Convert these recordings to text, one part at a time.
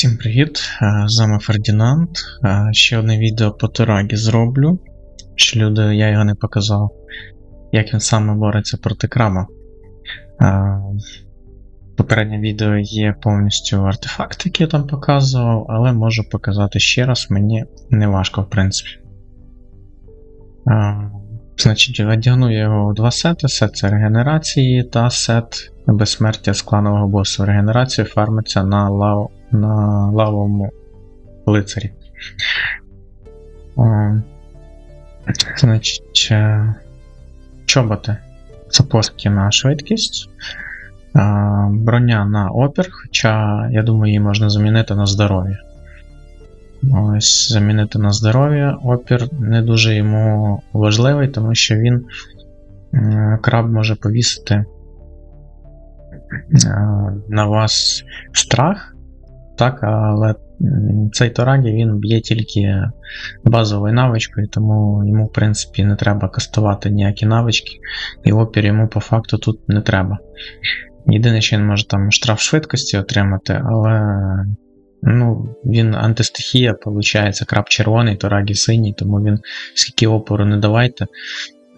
Всім привіт! Е, З вами Фердінанд. Е, Ще одне відео по Турагі зроблю. Що люди, я його не показав, як він саме бореться проти краба. Е, Попереднє відео є повністю артефакт, який я там показував, але можу показати ще раз, мені не важко, в принципі. Значить, одягну я його у два сети: сет це регенерації та сет безсмертя з кланового босу. Регенерація фармиться на, лав... на лавовому лицарі. О, значить, е, чоботи. Запорки на швидкість. е, Броня на опір, хоча, я думаю, її можна замінити на здоров'я. Ось замінити на здоров'я. Опір не дуже йому важливий, тому що він е, краб може повісити е, на вас страх, так, але цей Торагі він б'є тільки базовою навичкою, тому йому, в принципі, не треба кастувати ніякі навички, і опір йому по факту тут не треба. Єдине, що він може там штраф швидкості отримати, але Ну, він антистихія, виходить, краб червоний, то рагі синій, тому він скільки опору не давайте,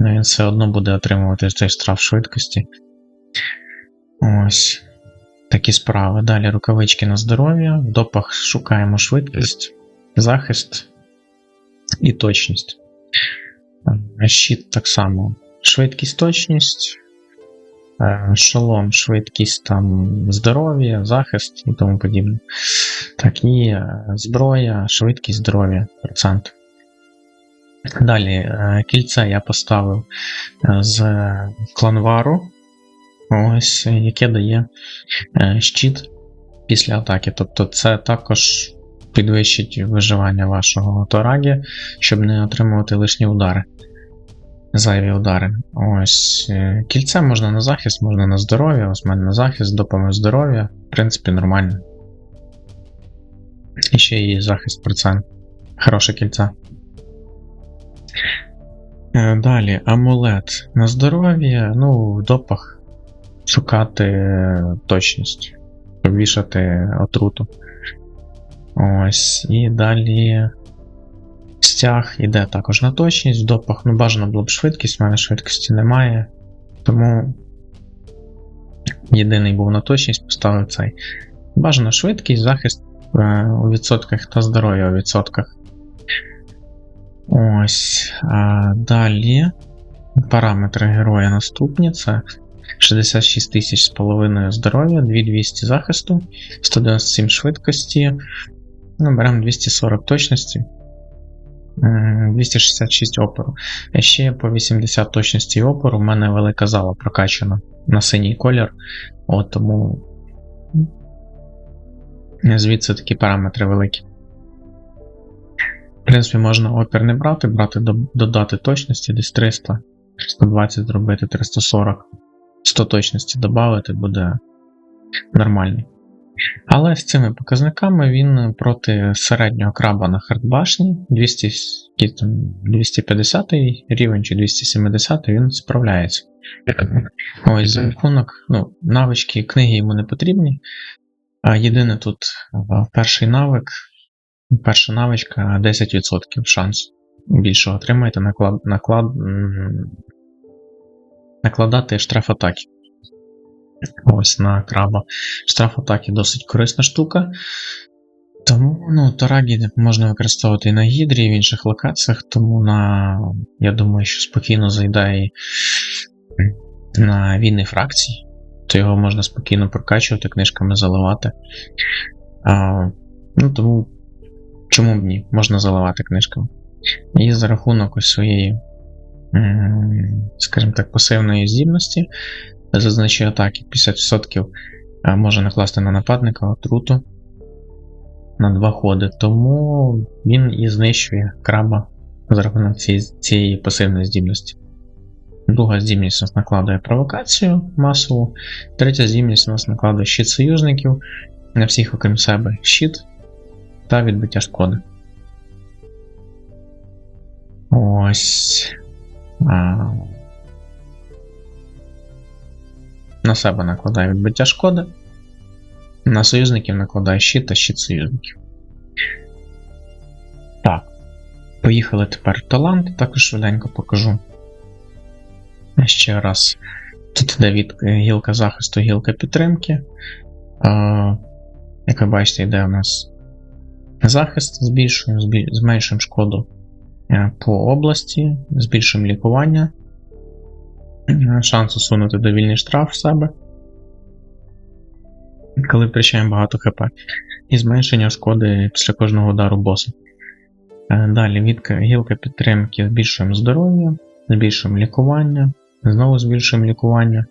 він все одно буде отримувати цей штраф швидкості. Ось. Такі справи. Далі рукавички на здоров'я. В допах шукаємо швидкість, захист і точність. Щит так само. Швидкість, точність. Е, Шолом, швидкість, там, здоров'я, захист і тому подібне. Так, і е, зброя, швидкість здоров'я, процент. Далі, е, кільце я поставив з кланвару, ось, яке дає е, щит після атаки. Тобто це також підвищить виживання вашого Торагі, щоб не отримувати лишні удари. Зайві удари. Ось е, кільце можна на захист, можна на здоров'я. Ось в мене на захист, допомога здоров'я. В принципі, нормально. І ще є захист процент. Хороше кільце. Е, Далі, амулет на здоров'я, ну, в допах шукати е, точність, повішати отруту. Ось, і далі стяг іде також на точність, в допах, ну, бажано було б швидкість, в мене швидкості немає. Тому єдиний був на точність, поставив цей. Бажано швидкість, захист е, у відсотках та здоров'я у відсотках. Ось. А далі. Параметри героя наступні: це 66 тисяч з половиною здоров'я, 2200 захисту, 197 швидкості. Ну, беремо 240 точності. 266 опору. Ще по 80 точності опору в мене велика зала прокачана на синій колір. От тому звідси такі параметри великі. В принципі, можна опір не брати, брати додати точності десь 300, 120 зробити, 340, 100 точності додати буде нормальний. Але з цими показниками він проти середнього краба на хардбашні 200, 250 рівень чи 270 він справляється. Ось за рахунок, ну, навички, книги йому не потрібні. А єдине тут перший навик, перша навичка 10% шанс. Більше отримаєте наклад, наклад, накладати штраф атаки. Ось на краба. Штраф атаки досить корисна штука. Тому ну, Торагі можна використовувати і на гідрі, і в інших локаціях, тому на, я думаю, що спокійно зайде і на війни фракції, то його можна спокійно прокачувати, книжками заливати. А, ну, тому чому б ні? Можна заливати книжками. І за рахунок ось своєї, скажімо так, пасивної здібності зазначує атаки 50% е, може накласти на нападника отруту на два ходи. Тому він і знищує краба за рахунок цієї пасивної здібності. Друга здібність у нас накладує провокацію масову. Третя здібність у нас накладує щит союзників на всіх, окрім себе, щит та відбиття шкоди. Ось. На себе накладає відбиття шкоди. На союзників накладає щит та щит союзників. Так. Поїхали тепер талант, також швиденько покажу. Ще раз. Тут йде від гілка захисту, гілка підтримки. Е, як ви бачите, йде у нас захист, збільшуємо, збіль- зменшуємо шкоду е, по області, збільшуємо лікування, е, шанс усунути довільний штраф в себе, коли втрачаємо багато ХП, і зменшення шкоди після кожного удару боса. Е, Далі від гілка підтримки збільшуємо здоров'я, збільшуємо лікування, знову збільшуємо лікування.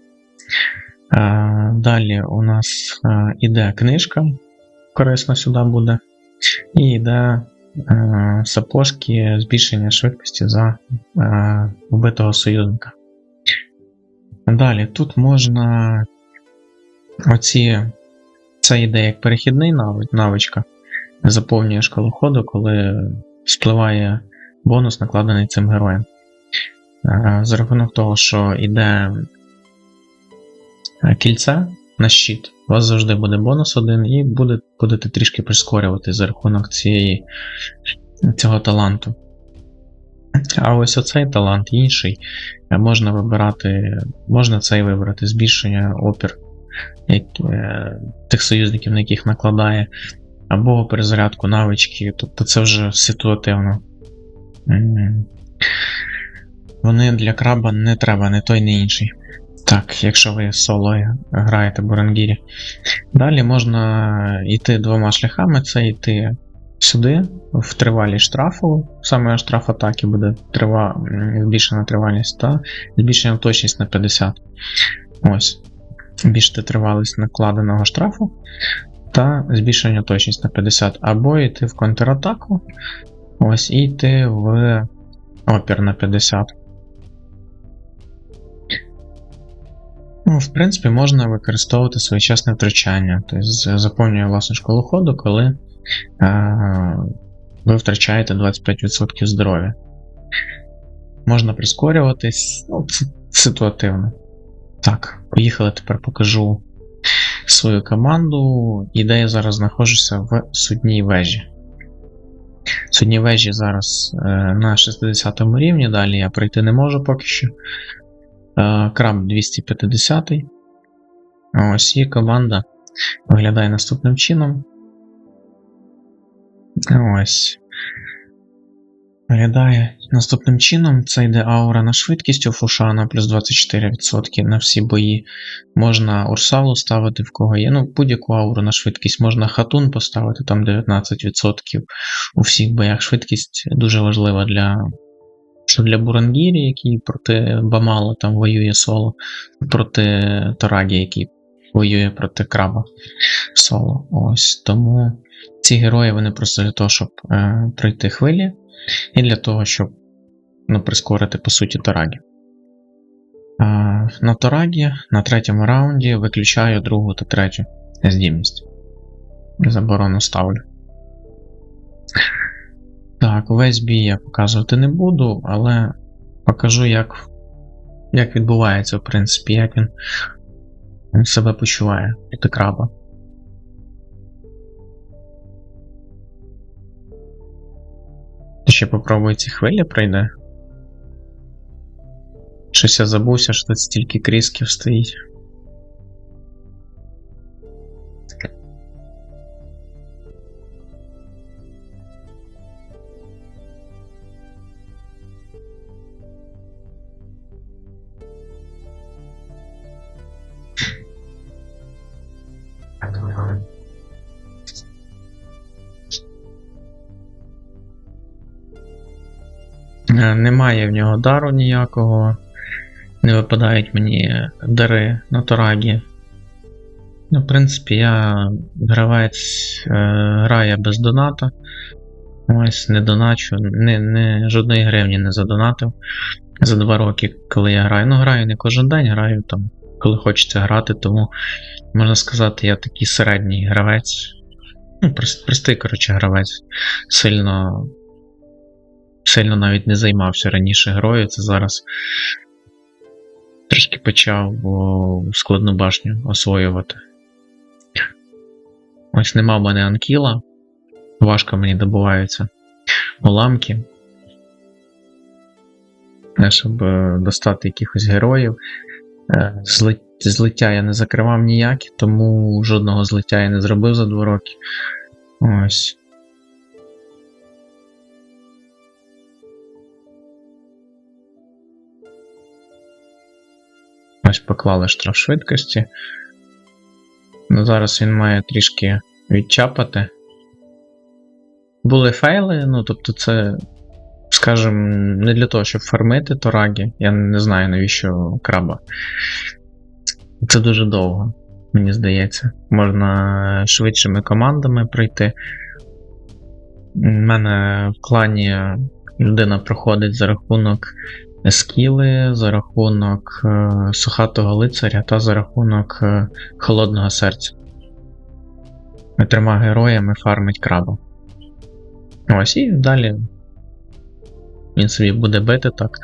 Е, Далі у нас е, іде книжка, корисна сюди буде. І йде е, сапожки збільшення швидкості за е, вбитого союзника. Далі тут можна оці. Це йде як перехідний навичка. Заповнює шкалу ходу, коли спливає бонус, накладений цим героєм. Е, За рахунок того, що йде е, кільце на щит, у вас завжди буде бонус один, і буде, будете трішки прискорювати за рахунок цієї, цього таланту. А ось оцей талант інший. е, Можна вибирати, можна цей вибрати, збільшення опір як, е, тих союзників, на яких накладає, або перезарядку навички, тобто це вже ситуативно. Вони для краба не треба, не той, не інший. Так, якщо ви соло граєте Бурангірі. Далі можна йти двома шляхами: це йти сюди, в тривалість штрафу. Саме штраф атаки буде трива... збільшена тривалість та збільшена точність на 50. Ось. Збільшити тривалість накладеного штрафу та збільшення точність на 50. Або йти в контратаку. Ось, і йти в опір на 50. В принципі, можна використовувати своєчасне втрачання. Тобто заповнює власну школу ходу, коли е, ви втрачаєте 25% здоров'я. Можна прискорюватись, ну, ситуативно. Так, поїхали, тепер покажу свою команду. І де я зараз знаходжуся в судній вежі. В судній вежі зараз е, на 60 рівні, далі я пройти не можу поки що. Е, Краб 250. Ось і команда виглядає наступним чином. Ось. Виглядає наступним чином. Це йде аура на швидкість у Фушана плюс 24% на всі бої. Можна Урсалу ставити, в кого є. Ну, будь-яку ауру на швидкість. Можна хатун поставити, там 19% у всіх боях. Швидкість дуже важлива для. Що для Бурангірі, який проти Бамала там воює соло, проти Торагі, який воює проти краба соло. Ось тому ці герої вони просто для того, щоб е, пройти хвилі, і для того, щоб ну, прискорити, по суті, Торагі. Е, на Торагі на третьому раунді виключаю другу та третю здібність. Заборону ставлю. Так, весь бій я показувати не буду, але покажу, як, як відбувається, в принципі, як він, себе почуває проти краба. Ще попробую ці хвилі пройде. Щось я забувся, що тут стільки крісків стоїть. Немає в нього дару ніякого. Не випадають мені дари на Торагі. Ну, в принципі, я гравець е, грає без доната. Ось не доначу, не, не, жодної гривні не задонатив за два роки, коли я граю. Ну, граю не кожен день, граю там, коли хочеться грати, тому можна сказати, я такий середній гравець. Ну, простий, коротше, гравець. Сильно сильно навіть не займався раніше грою, це зараз трішки почав о, складну башню освоювати. Ось нема в мене анкіла. Важко мені добуваються уламки. Щоб е, достати якихось героїв. Е, Злиття я не закривав ніякі, тому жодного злиття я не зробив за два роки. Ось. Поклали штраф швидкості. Ну, зараз він має трішки відчапати. Були фейли, ну тобто, це, скажімо, не для того, щоб фармити Торагі. Я не знаю, навіщо краба. Це дуже довго, мені здається. Можна швидшими командами пройти. У мене в клані людина проходить за рахунок скіли, за рахунок е, сухатого лицаря та за рахунок е, холодного серця. Трьома героями фармить краба. Ось і далі він собі буде бити так.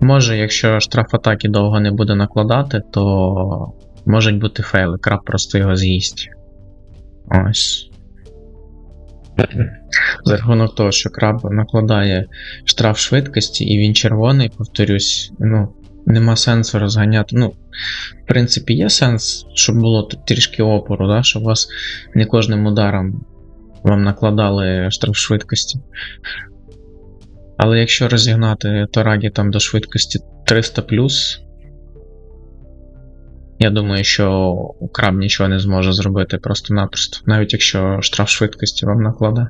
Може, якщо штраф атаки довго не буде накладати, то можуть бути фейли, краб просто його з'їсть. Ось. За рахунок того, що краб накладає штраф швидкості, і він червоний, повторюсь, ну, нема сенсу розганяти. Ну, в принципі, є сенс, щоб було тут трішки опору, да? щоб вас не кожним ударом вам накладали штраф швидкості. Але якщо розігнати Торагі там до швидкості 300 я думаю, що краб нічого не зможе зробити просто-напросто, навіть якщо штраф швидкості вам накладе.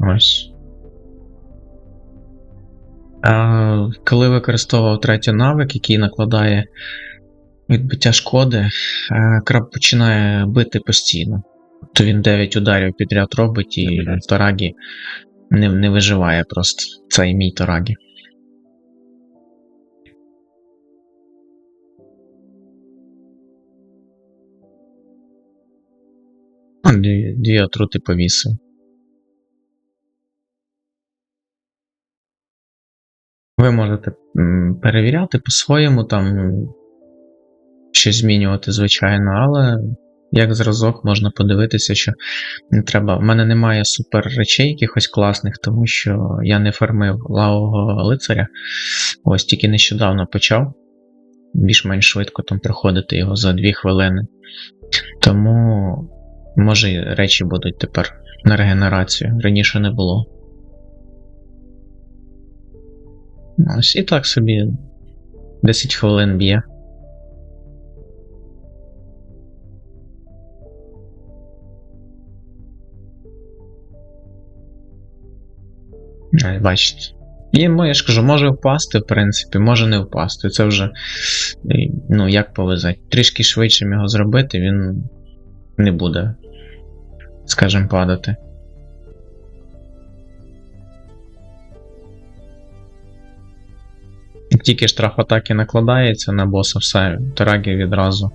Ось. А, коли використовував третій навик, який накладає відбиття шкоди, краб починає бити постійно. То він 9 ударів підряд робить, і Торагі не, не виживає просто. Це і мій Торагі. Дві, отрути повісив. Ви можете перевіряти по-своєму, там щось змінювати, звичайно, але як зразок можна подивитися, що не треба. У мене немає супер речей якихось класних, тому що я не фармив лавового лицаря. Ось тільки нещодавно почав. Більш-менш швидко там проходити його за 2 хвилини. Тому, може, речі будуть тепер на регенерацію. Раніше не було. Ось і так собі 10 хвилин б'є. Бачите. І ну, я ж кажу, може впасти, в принципі, може не впасти. Це вже, ну, як повезе. Трішки швидше його зробити, він не буде, скажімо, падати. Тільки штраф атаки накладається на боса, все, Тарагі відразу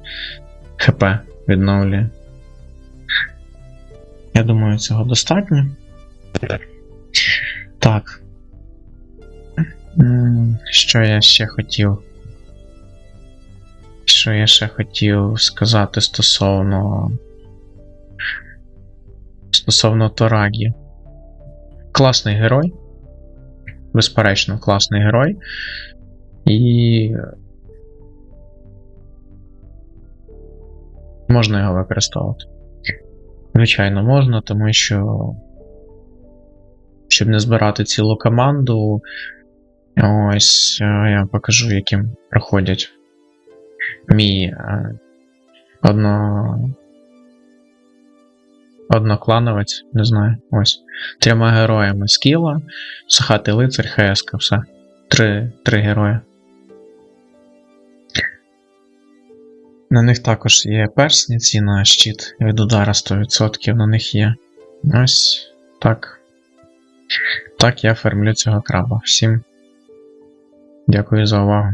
ХП відновлює. Я думаю, цього достатньо. Так. Що я ще хотів? Що я ще хотів сказати стосовно. Стосовно Торагі. Класний герой. Безперечно, класний герой. І. Можна його використовувати. Звичайно, можна, тому що. Щоб не збирати цілу команду. Ось е, я покажу, яким проходять мій е, одно... одноклановець, не знаю. Ось. Трьома героями скіла, Сахатий лицар, ХСК, все. Три, три герої. На них також є персні, ці на щит від удара 100% на них є. Ось так. Так я фермлю цього краба. Всім дякую за увагу.